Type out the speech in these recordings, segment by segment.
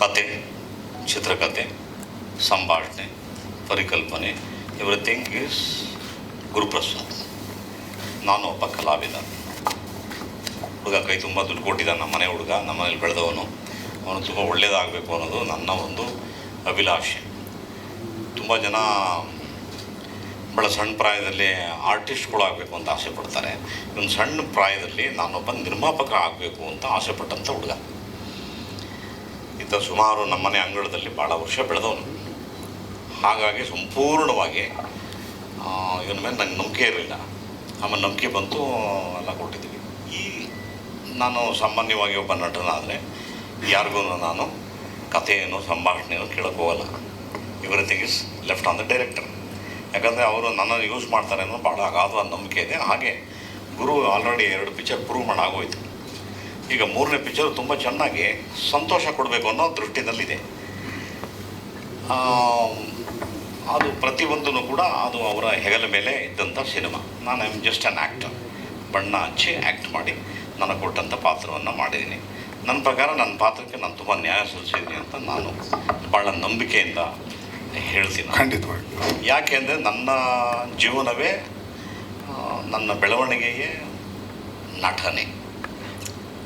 ಕತೆ, ಚಿತ್ರಕತೆ, ಸಂಭಾಷಣೆ, ಪರಿಕಲ್ಪನೆ ಎವ್ರಿಥಿಂಗ್ ಈಸ್ ಗುರುಪ್ರಸಾದ್. ನಾನು ಒಬ್ಬ ಕಲಾವಿದ. ಹುಡುಗ ಕೈ ತುಂಬ ದುಡ್ಡು ಕೊಟ್ಟಿದ್ದಾನೆ ನಮ್ಮ ಮನೆ ಹುಡುಗ, ನಮ್ಮ ಮನೇಲಿ ಬೆಳೆದವನು. ಅವನು ತುಂಬ ಒಳ್ಳೆಯದಾಗಬೇಕು ಅನ್ನೋದು ನನ್ನ ಒಂದು ಅಭಿಲಾಷೆ. ತುಂಬ ಜನ ಭಾಳ ಸಣ್ಣ ಪ್ರಾಯದಲ್ಲಿ ಆರ್ಟಿಸ್ಟ್ಗಳಾಗಬೇಕು ಅಂತ ಆಸೆ ಪಡ್ತಾರೆ. ಒಂದು ಸಣ್ಣ ಪ್ರಾಯದಲ್ಲಿ ನಾನೊಬ್ಬ ನಿರ್ಮಾಪಕ ಆಗಬೇಕು ಅಂತ ಆಸೆ ಪಟ್ಟಂಥ ಹುಡುಗ. ಈತ ಸುಮಾರು ನಮ್ಮನೆ ಅಂಗಳದಲ್ಲಿ ಭಾಳ ವರ್ಷ ಬೆಳೆದವನು. ಹಾಗಾಗಿ ಸಂಪೂರ್ಣವಾಗಿ ಇವನ ಮೇಲೆ ನಂಗೆ ನಂಬಿಕೆ ಇರಲಿಲ್ಲ. ಆಮೇಲೆ ನಂಬಿಕೆ ಬಂತು, ಎಲ್ಲ ಕೊಟ್ಟಿದ್ದೀವಿ. ಈ ನಾನು ಸಾಮಾನ್ಯವಾಗಿ ಒಬ್ಬ ನಟನಾದರೆ ಯಾರಿಗೂ ನಾನು ಕಥೆಯನ್ನು, ಸಂಭಾಷಣೆಯನ್ನು ಕೇಳೋಕೆ ಹೋಗಲ್ಲ. Everything is left on the director ಯಾಕಂದರೆ ಅವರು ನನ್ನನ್ನು ಯೂಸ್ ಮಾಡ್ತಾರೆ ಅನ್ನೋ ಭಾಳ ಅಗಾಧವಾದ ನಂಬಿಕೆ ಇದೆ. ಹಾಗೆ ಗುರು ಆಲ್ರೆಡಿ ಎರಡು ಪಿಕ್ಚರ್ ಪ್ರೂವ್ ಮಾಡಾಗೋಯ್ತು ಈಗ ಮೂರನೇ ಪಿಕ್ಚರ್ ತುಂಬ ಚೆನ್ನಾಗಿ ಸಂತೋಷ ಕೊಡಬೇಕು ಅನ್ನೋ ದೃಷ್ಟಿನಲ್ಲಿದೆ. ಅದು ಪ್ರತಿಯೊಂದೂ ಕೂಡ ಅದು ಅವರ ಹೆಗಲ ಮೇಲೆ ಇದ್ದಂಥ ಸಿನಿಮಾ ನಾನು I am just an actor ಬಣ್ಣ ಹಚ್ಚಿ ಆ್ಯಕ್ಟ್ ಮಾಡಿ ನನಗೆ ಕೊಟ್ಟಂಥ ಪಾತ್ರವನ್ನು ಮಾಡಿದ್ದೀನಿ. ನನ್ನ ಪ್ರಕಾರ ನನ್ನ ಪಾತ್ರಕ್ಕೆ ನಾನು ತುಂಬ ನ್ಯಾಯ ಸಲ್ಲಿಸಿದ್ದೀನಿ ಅಂತ ನಾನು ಭಾಳ ನಂಬಿಕೆಯಿಂದ ಹೇಳ್ತೀನಿ. ಖಂಡಿತವಾಗಿ. ಯಾಕೆ ಅಂದರೆ ನನ್ನ ಜೀವನವೇ ನನ್ನ ಬೆಳವಣಿಗೆಯೇ ನಟನೆ.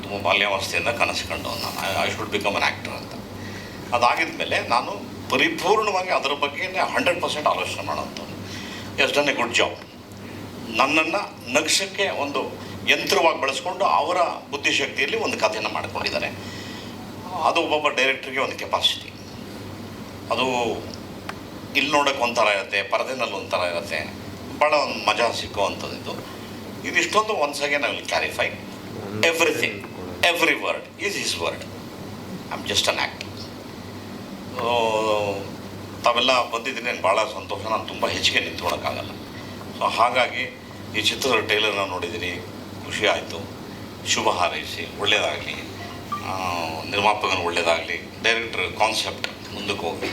ತುಂಬ ಬಾಲ್ಯಾವಸ್ಥೆಯಿಂದ ಕನಸು ಕಂಡವನು ನಾನು I should become an actor ಅಂತ. ಅದಾಗಿದ ಮೇಲೆ ನಾನು ಪರಿಪೂರ್ಣವಾಗಿ ಅದರ ಬಗ್ಗೆ ಹಂಡ್ರೆಡ್ ಪರ್ಸೆಂಟ್ ಆಲೋಚನೆ ಮಾಡೋಂಥದ್ದು yes done a good job ನನ್ನನ್ನು ನಗ್ಸಕ್ಕೆ ಒಂದು ಯಂತ್ರವಾಗಿ ಬಳಸ್ಕೊಂಡು ಅವರ ಬುದ್ಧಿಶಕ್ತಿಯಲ್ಲಿ ಒಂದು ಕಥೆಯನ್ನು ಮಾಡಿಕೊಂಡಿದ್ದಾರೆ. ಅದು ಒಬ್ಬೊಬ್ಬ ಡೈರೆಕ್ಟ್ರಿಗೆ ಒಂದು ಕೆಪಾಸಿಟಿ ಅದು ಇಲ್ಲಿ ನೋಡೋಕೆ ಒಂಥರ ಇರುತ್ತೆ, ಪರದೆನಲ್ಲಿ ಒಂಥರ ಇರುತ್ತೆ. ಭಾಳ ಒಂದು ಮಜಾ ಸಿಕ್ಕುವಂಥದ್ದು ಇದು. ಇದಿಷ್ಟೊಂದು once again I will clarify everything every word is is word I am just an act ತಾವೆಲ್ಲ ಬಂದಿದ್ದೀನಿ ನನಗೆ ಭಾಳ ಸಂತೋಷ. ನಾನು ತುಂಬ ಹೆಚ್ಚಿಗೆ ನಿಂತ್ಕೊಳಕ್ಕಾಗಲ್ಲ ಸೊ ಹಾಗಾಗಿ ಈ ಚಿತ್ರದ ಟೈಲರ್ನ ನೋಡಿದ್ದೀನಿ. ಖುಷಿ ಆಯಿತು. ಶುಭ ಹಾರೈಸಿ. ಒಳ್ಳೆಯದಾಗಲಿ ನಿರ್ಮಾಪಕನ ಒಳ್ಳೆಯದಾಗಲಿ ಡೈರೆಕ್ಟ್ರ್ ಕಾನ್ಸೆಪ್ಟ್ ಮುಂದಕ್ಕೆ ಹೋಗಿ